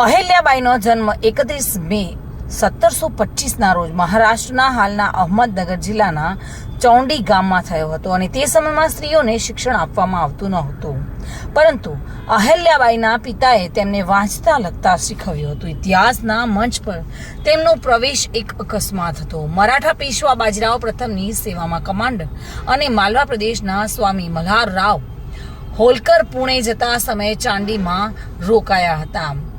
અહેલ્યાબાઈનો જન્મ એકત્રીસ મે સત્તરસો પચીસના રોજ મહારાષ્ટ્રના હાલના અહમદનગર જિલ્લાના ચૌંડી ગામમાં થયો હતો અને તે સમયમાં સ્ત્રીઓને શિક્ષણ આપવામાં આવતું ન હતું પરંતુ અહલ્યાબાઈના પિતાએ તેમને વાંચતા લખતા શીખવ્યું હતું. ઇતિહાસના મંચ પર તેમનો પ્રવેશ એક અકસ્માત હતો. મરાઠા પેશવા બાજીરાવ પ્રથમની સેવામાં કમાન્ડર અને માલવા પ્રદેશના સ્વામી મલ્હાર રાવ હોલકર પુણે જતા સમયે ચાંદીમાં રોકાયા હતા.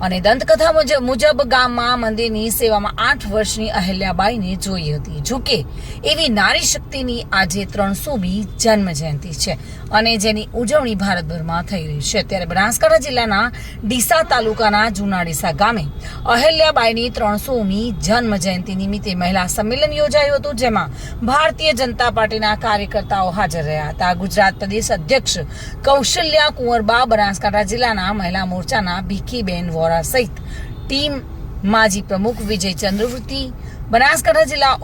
અને દંતકથા મુજબ મુજબ ગામમાં મંદિરની સેવામાં આઠ વર્ષની અહેલ્યાબાઈને જોઈ હતી. જોકે એવી નારી શક્તિની આજે ત્રણસોમી જન્મ જયંતિ છે અને જેની ઉજવણી ભારતભરમાં થઈ રહી છે. ત્યારે બનાસકાંઠા જિલ્લાના ડીસા તાલુકાના જૂના ડીસા ગામે અહેલ્યાબાઈની ત્રણસોમી જન્મ જયંતિ નિમિત્તે મહિલા સંમેલન યોજાયું હતું, જેમાં ભારતીય જનતા પાર્ટીના કાર્યકર્તાઓ હાજર રહ્યા હતા. ગુજરાત પ્રદેશ અધ્યક્ષ કૌશલ્યા કુંવરબા બનાસકાંઠા જિલ્લાના મહિલા મોરચાના ભીખીબેન વોરા સહિત ટીમ માજી પ્રમુખ વિજય ચંદ્રવૃત્તિ બનાસકાંઠા જિલ્લા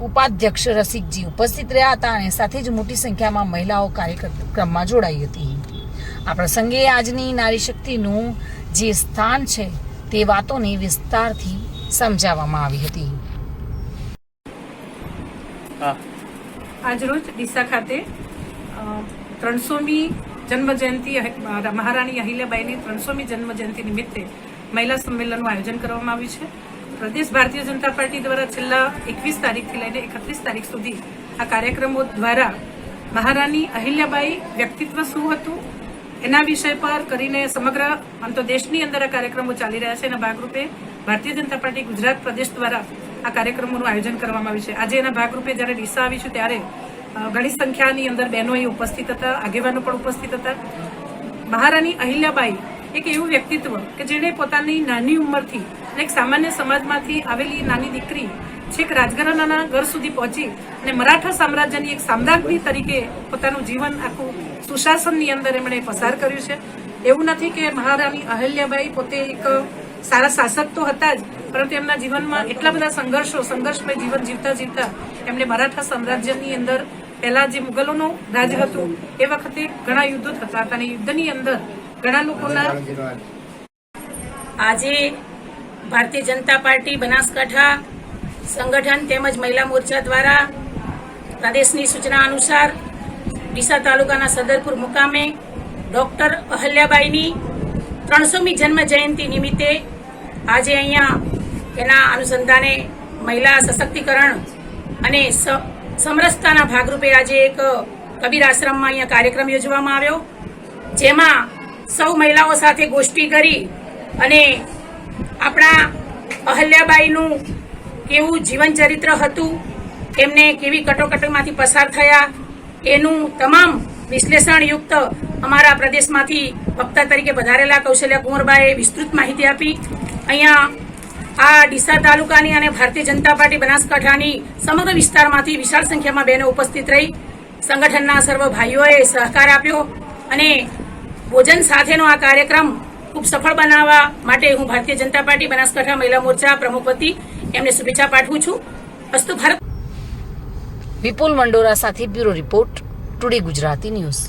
ઉપાધ્યક્ષ રસિકજી ઉપસ્થિત રહ્યા હતા અને સાથે જ મોટી સંખ્યામાં મહિલાઓ કાર્યક્રમમાં જોડાઈ હતી. આ પ્રસંગે આજની નારી શક્તિનું જે સ્થાન છે તે વાતોને વિસ્તારથી સમજાવવામાં આવી હતી. આજરોજ ડીસા ખાતે ત્રણસોમી જન્મ જયંતિ મહારાણી અહિલ્યાબાઈની ત્રણસોમી જન્મજયંતિ નિમિત્તે મહિલા સંમેલનનું આયોજન કરવામાં આવ્યું છે. પ્રદેશ ભારતીય જનતા પાર્ટી દ્વારા છેલ્લા એકવીસ તારીખથી લઈને એકત્રીસ તારીખ સુધી આ કાર્યક્રમો દ્વારા મહારાણી અહિલ્યાબાઈ વ્યક્તિત્વ શું હતું, એના વિષય પર કરીને સમગ્ર, આમ તો દેશની અંદર આ કાર્યક્રમો ચાલી રહ્યા છે. એના ભાગરૂપે ભારતીય જનતા પાર્ટી ગુજરાત પ્રદેશ દ્વારા આ કાર્યક્રમોનું આયોજન કરવામાં આવ્યું છે. આજે એના ભાગરૂપે જ્યારે ડીસા આવીશું ત્યારે ઘણી સંખ્યાની અંદર બહેનો અહીં ઉપસ્થિત હતા, આગેવાનો પણ ઉપસ્થિત હતા. મહારાણી અહિલ્યાબાઈ એક એવું વ્યક્તિત્વ કે જેણે પોતાની નાની ઉંમરથી એક સામાન્ય સમાજમાંથી આવેલી નાની દીકરી છેક રાજઘરાનાના ઘર સુધી પહોંચી અને મરાઠા સામ્રાજ્યની એક સામ્રાજ્ઞી તરીકે પોતાનું જીવન આખું સુશાસનની અંદર એમણે પસાર કર્યું છે. એવું નથી કે મહારાણી અહિલ્યાબાઈ પોતે એક સારા શાસક તો હતા જ, પરંતુ એમના જીવનમાં એટલા બધા સંઘર્ષો, સંઘર્ષમય જીવન જીવતા જીવતા એમણે મરાઠા સામ્રાજ્યની અંદર પહેલા જે મુગલોનું રાજ હતું, એ વખતે ઘણા યુદ્ધો થતા હતા અને યુદ્ધની અંદર ઘણા લોકોના આજે ભારતીય જનતા પાર્ટી, બનાસકાંઠા સંગઠન તેમજ મહિલા મોરચા દ્વારા પ્રદેશની સૂચના અનુસાર ડીસા તાલુકાના સદરપુર મુકામે ડોક્ટર અહલ્યાબાઈની ત્રણસોમી જન્મ જયંતિ નિમિત્તે આજે અહીંયા એના અનુસંધાને મહિલા સશક્તિકરણ અને સમરસતાના ભાગરૂપે આજે એક કબીર આશ્રમમાં અહીંયા કાર્યક્રમ યોજવામાં આવ્યો, જેમાં સૌ મહિલાઓ સાથે ગોષ્ઠી કરી અને આપણા અહલ્યાબાઈનું કેવું જીવન ચરિત્ર હતું એમને કેવી કટોકટીમાંથી પસાર થયા એનું તમામ વિશ્લેષણયુક્ત અમારા પ્રદેશમાંથી વક્તા તરીકે વધારેલા કૌશલ્ય કુંવરબાએ વિસ્તૃત માહિતી આપી. અહીંયા આ ડીસા તાલુકાની અને ભારતીય જનતા પાર્ટી બનાસકાંઠાની સમગ્ર વિસ્તારમાંથી વિશાળ સંખ્યામાં બહેનો ઉપસ્થિત રહી સંગઠનના સર્વ ભાઈઓએ સહકાર આપ્યો અને ભોજન સાથેનો આ કાર્યક્રમ ખૂબ સફળ બનાવવા માટે હું ભારતીય જનતા પાર્ટી બનાસકાંઠા મહિલા મોરચા પ્રમુખ વતી એમને શુભેચ્છા પાઠવું છું. અસ્તુ ભારત. વિપુલ મંડોરા સાથે bureau report, today Gujarati news.